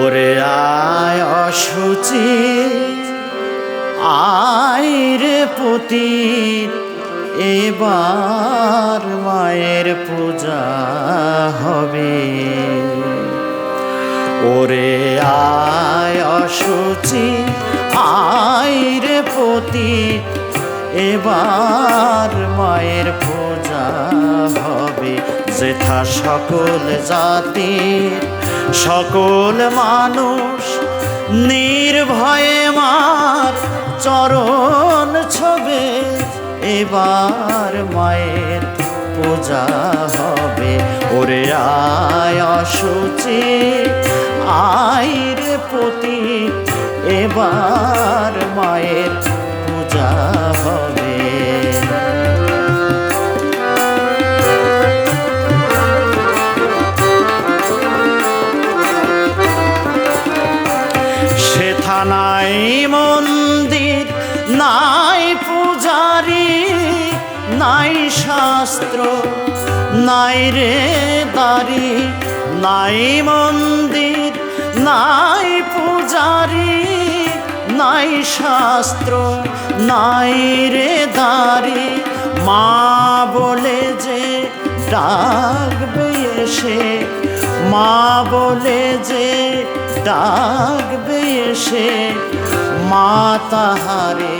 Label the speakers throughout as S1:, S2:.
S1: ওরে আয় অসুচি আয় রে পতীত, এবার মায়ের পূজা হবে। ওরে আয় অসুচি আয় রে পতীত, এবার মায়ের পূজা হবে। যেথা সকল জাতির সকল মানুষ নির্ভয়ে মার চরণ ছবে, এবার মায়ের পূজা হবে। ওরে আয় অসুচি আয় রে পতি এবার মায়ের পূজা হবে। সেথা নাই মন্দির, নাই পূজারি, নাই শাস্ত্র, নাই রে দারি নাই মন্দির, নাই পূজারি, নাই শাস্ত্র, নাই রে দারি মা বলে যে ডাকবে এসে, মা বলে যে ডাকবে এসে মা তাহারে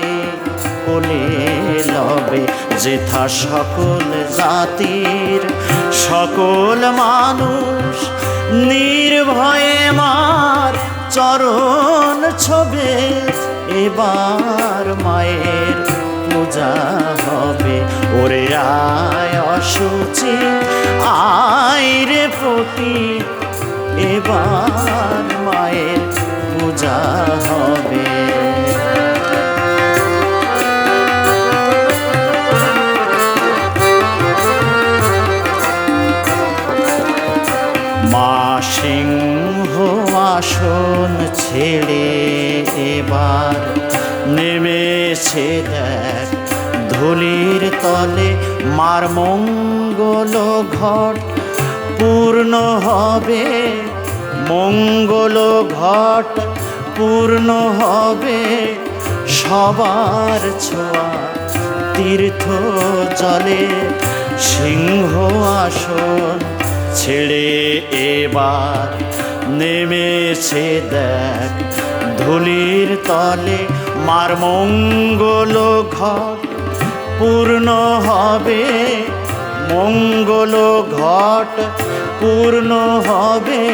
S1: কোলে লবে। যেথা সকল জাতির, সকল মানুষ নির্ভয়ে মার চরণ ছবে, এবার মায়ের পূজা হবে। ওরে আয় অসুচি আয় রে পতি এবার মায়ের পূজা হবে। মা সিংহ আসন ছেড়ে এবার নেমেছে দেখ, ধুলির তলে মার মঙ্গল ঘট পূর্ণ হবে। মঙ্গল ঘট পূর্ণ হবে। সবার ছোঁয়া তীর্থ জলে, সিংহ আসন ছেড়ে এবার নেমেছে দেখ ধুলির তলে। মার মঙ্গল ঘট পূর্ণ হবে। মঙ্গল ঘট পূর্ণ হবে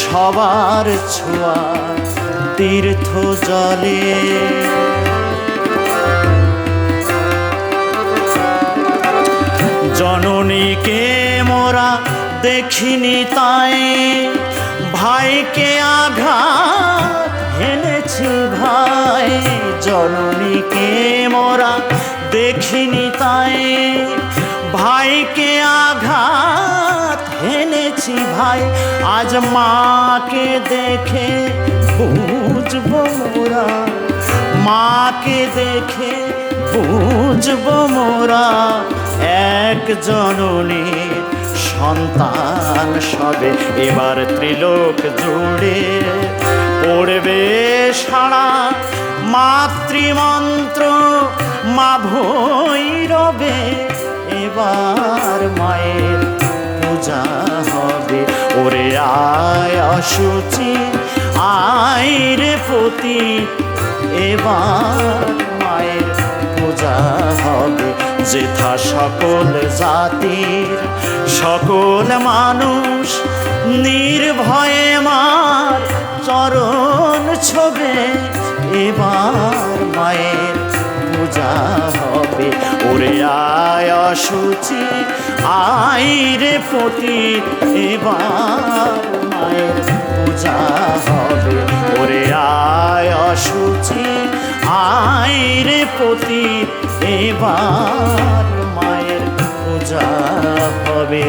S1: সবার ছোঁয়া, তীর্থ জলে। জননীকে মোরা দেখিনি তাই, ভাইকে আঘাত হেনেছি ভাই। জননীকে মোরা দেখিনি তাই ভাইকে আঘাত হেনেছি ভাই। আজ মাকে দেখে বুঝব মোরা। মাকে দেখে বুঝব মোরা। এক জননীর সন্তান সবে। এবার ত্রিলোক জুড়ে পড়বে সারা। মাতৃমন্ত্র মা আয় অসুচি আয় রে পতি, এবার মায়ের পূজা হবে। যেথা সকল জাতির, সকল মানুষ নির্ভয়ে মার চরণ ছবে, এবার মায়ের পূজা হবে। ওরে আয় অসুচি, আয় রে পতি, এবার মায়ের পূজা হবে। ওরে আয় অসুচি, আয় রে পতি, এবার মায়ের পূজা হবে।